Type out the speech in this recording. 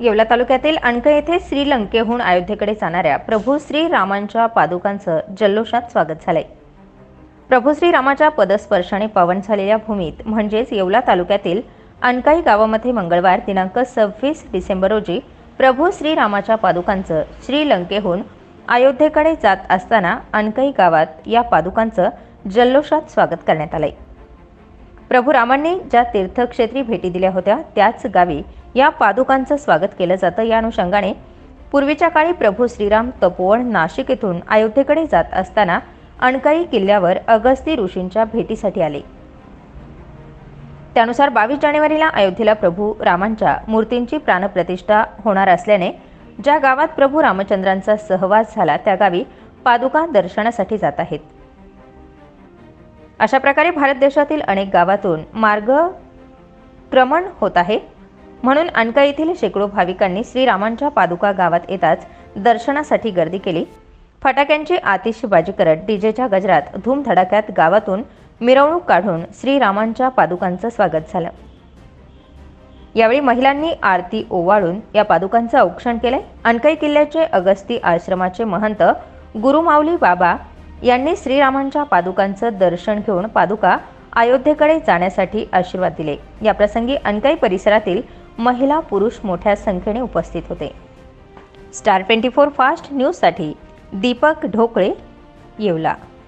येवला तालुक्यातील अणक येथे श्रीलंकेहून अयोध्येकडे जाणाऱ्या प्रभू श्रीरामांच्या पादुकांचं जल्लोषात स्वागत झालंय. प्रभू श्रीरामाच्या पदस्पर्शाने पावन झालेल्या भूमीत म्हणजेच येवला तालुक्यातील अनकाई गावामध्ये मंगळवार दिनांक सव्वीस डिसेंबर रोजी प्रभू श्रीरामाच्या पादुकांचं श्रीलंकेहून अयोध्येकडे जात असताना अनकाई गावात या पादुकांचं जल्लोषात स्वागत करण्यात आलंय. प्रभू रामांनी ज्या तीर्थक्षेत्री भेटी दिल्या होत्या त्याच गावी या पादुकांचं स्वागत केलं जातं. या अनुषंगाने पूर्वीच्या काळी प्रभू श्रीराम तपोवन नाशिक येथून अयोध्येकडे जात असताना अणकाई किल्ल्यावर अगस्ती ऋषींच्या भेटीसाठी आले. त्यानुसार बावीस जानेवारीला अयोध्येला प्रभू रामांच्या मूर्तींची प्राणप्रतिष्ठा होणार असल्याने ज्या गावात प्रभू रामचंद्रांचा सहवास झाला त्या गावी पादुका दर्शनासाठी जात आहेत. अशा प्रकारे भारत देशातील अनेक गावातून मार्गक्रमण होत आहे. म्हणून अणका येथील शेकडो भाविकांनी श्रीरामांच्या पादुका गावात येताच दर्शनासाठी गर्दी केली. फटाक्यांची आतिषबाजी करत डीजेच्या गजरात धूमधडाक्यात गावातून मिरवणूक काढून श्रीरामांच्या पादुकांचं स्वागत झालं. यावेळी महिलांनी आरती ओवाळून या पादुकांचं औक्षण केलंय अनकाई किल्ल्याचे अगस्ती आश्रमाचे महंत गुरुमाऊली बाबा यांनी श्रीरामांच्या पादुकांचं दर्शन घेऊन पादुका अयोध्येकडे जाण्यासाठी आशीर्वाद दिले. याप्रसंगी अनकाई परिसरातील महिला पुरुष मोठ्या संख्येने उपस्थित होते. स्टार ट्वेंटी फोर फास्ट न्यूजसाठी दीपक ढोकळे येवला.